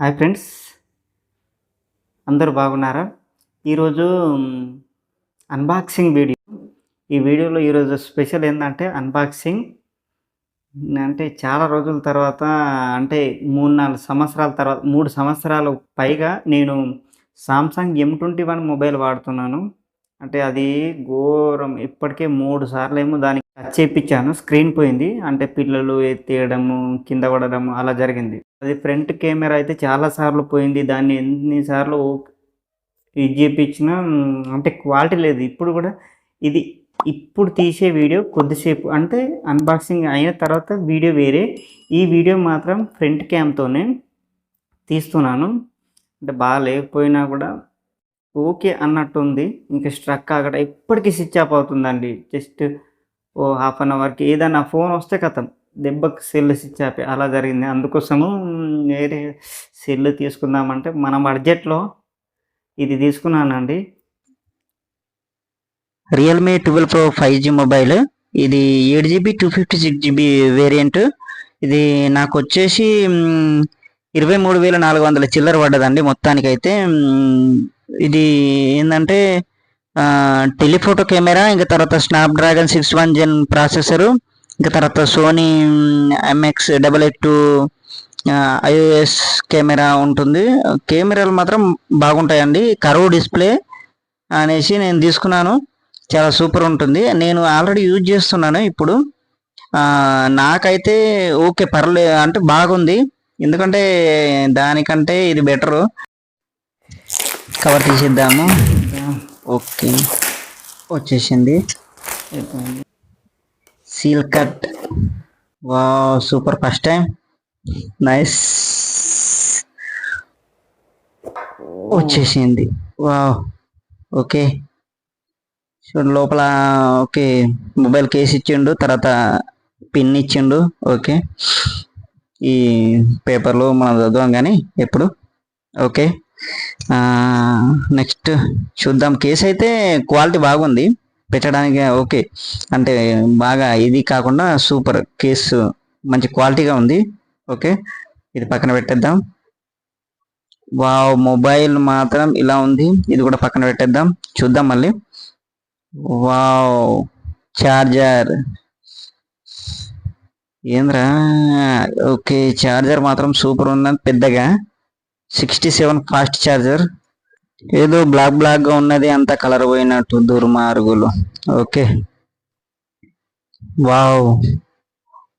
Hi friends. అందరూ బాగున్నారా? ఈరోజు అన్బాక్సింగ్ వీడియో. ఈ వీడియోలో ఈరోజు స్పెషల్ ఏంటంటే అన్బాక్సింగ్ అంటే చాలా రోజుల తర్వాత అంటే మూడు నాలుగు సంవత్సరాల తర్వాత మూడు సంవత్సరాలు పైగా నేను Samsung M twenty one mobile వాడుతున్నాను. అంటే అది ఘోరం. ఇప్పటికే మూడు సార్లు ఏమో దానికి టచ్ చేయించాను స్క్రీన్ పోయింది. అంటే పిల్లలు ఎత్తేయడము కింద పడడము అలా జరిగింది. అది ఫ్రంట్ కెమెరా అయితే చాలా సార్లు పోయింది. దాన్ని ఎన్నిసార్లు ఇది చేయించినా అంటే క్వాలిటీ లేదు. ఇప్పుడు కూడా ఇది ఇప్పుడు తీసే వీడియో కొద్దిసేపు అంటే అన్బాక్సింగ్ అయిన తర్వాత వీడియో వేరే. ఈ వీడియో మాత్రం ఫ్రంట్ క్యామ్తోనే తీస్తున్నాను. అంటే బాగా లేకపోయినా కూడా ఓకే అన్నట్టుంది. ఇంకా స్ట్రక్ ఆగట ఎప్పటికీ స్విచ్ ఆఫ్ అవుతుందండి. జస్ట్ ఓ హాఫ్ అన్ అవర్కి ఏదైనా ఫోన్ వస్తే కథం దెబ్బకి సెల్ స్విచ్ ఆఫ్ అలా జరిగింది. అందుకోసము వేరే సెల్ తీసుకుందామంటే మన బడ్జెట్లో ఇది తీసుకున్నానండి. Realme twelve pro five G mobile ఇది eight GB two fifty six GB variant ఇది నాకు వచ్చేసి ఇరవై మూడు వేల నాలుగు వందల చిల్లర పడ్డదండి మొత్తానికైతే. ఇది ఏంటంటే టెలిఫోటో కెమెరా ఇంకా తర్వాత Snapdragon six one gen processor ఇంకా తర్వాత Sony MX double eight two IOS camera ఉంటుంది. కెమెరాలు మాత్రం బాగుంటాయండి. కరువు డిస్ప్లే అనేసి నేను తీసుకున్నాను. చాలా సూపర్ ఉంటుంది. నేను ఆల్రెడీ యూజ్ చేస్తున్నాను ఇప్పుడు. నాకైతే ఓకే పర్లే అంటే బాగుంది. ఎందుకంటే దానికంటే ఇది బెటరు. కవర్ తీసేద్దాము. ఓకే. వచ్చేసింది. Seal cut. వా సూపర్. First time. నైస్. వచ్చేసింది. వా ఓకే. చూడు లోపల ఓకే. మొబైల్ కేస్ ఇచ్చిండు తర్వాత పిన్ ఇచ్చిండు. ఓకే. ఈ పేపర్లు మనం చదవం కానీ ఎప్పుడు? ఓకే. నెక్స్ట్ చూద్దాం. కేస్ అయితే క్వాలిటీ బాగుంది. పెట్టడానికి ఓకే. అంటే బాగా ఇది కాకుండా సూపర్ కేసు మంచి క్వాలిటీగా ఉంది. ఓకే. ఇది పక్కన పెట్టేద్దాం. వావ్ మొబైల్ మాత్రం ఇలా ఉంది. ఇది కూడా పక్కన పెట్టేద్దాం. చూద్దాం మళ్ళీ. వావ్ చార్జర్ ఏంద్రా? ఓకే చార్జర్ మాత్రం సూపర్ ఉన్నది పెద్దగా సిక్స్టీ సెవెన్ ఫాస్ట్ చార్జర్ ఏదో బ్లాక్ బ్లాక్గా ఉన్నది అంతా కలర్ పోయినట్టు దుర్మార్గులు okay. Wow.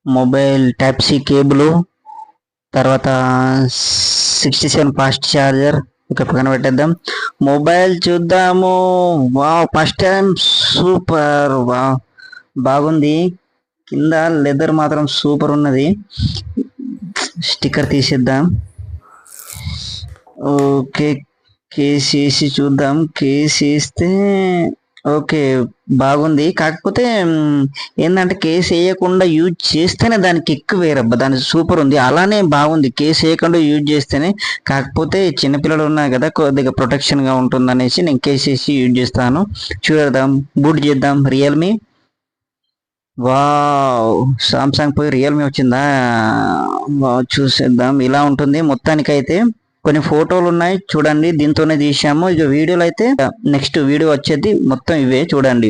Mobile type C cable. తర్వాత సిక్స్టీ సెవెన్ ఫాస్ట్ చార్జర్ ఇక్కడ పక్కన పెట్టేద్దాం. మొబైల్ చూద్దాము. Wow first time. Super. Wow. బాగుంది. కింద లెదర్ మాత్రం సూపర్ ఉన్నది. స్టిక్కర్ తీసేద్దాం. ఓకే కేస్ వేసి చూద్దాం కేస్ వేస్తే ఓకే బాగుంది. కాకపోతే ఏంటంటే కేస్ వేయకుండా యూజ్ చేస్తేనే దానికి ఎక్కువ వేరబ్బా దాని సూపర్ ఉంది. అలానే బాగుంది. కేస్ వేయకుండా యూజ్ చేస్తేనే కాకపోతే చిన్నపిల్లలు ఉన్నారు కదా కొద్దిగా ప్రొటెక్షన్గా ఉంటుందనేసి ఉంటుంది అనేసి నేను కేసు వేసి యూజ్ చేస్తాను. చూద్దాం బూట్ చేద్దాం రియల్మీ. వావ్ సామ్సంగ్ పోయి రియల్మీ వచ్చిందా? వావ్, చూసేద్దాం. ఇలా ఉంటుంది మొత్తానికైతే. కొన్ని ఫోటోలు ఉన్నాయి చూడండి. దీంతోనే తీసాము ఇక వీడియోలు అయితే నెక్స్ట్ వీడియో వచ్చేది మొత్తం ఇవే చూడండి.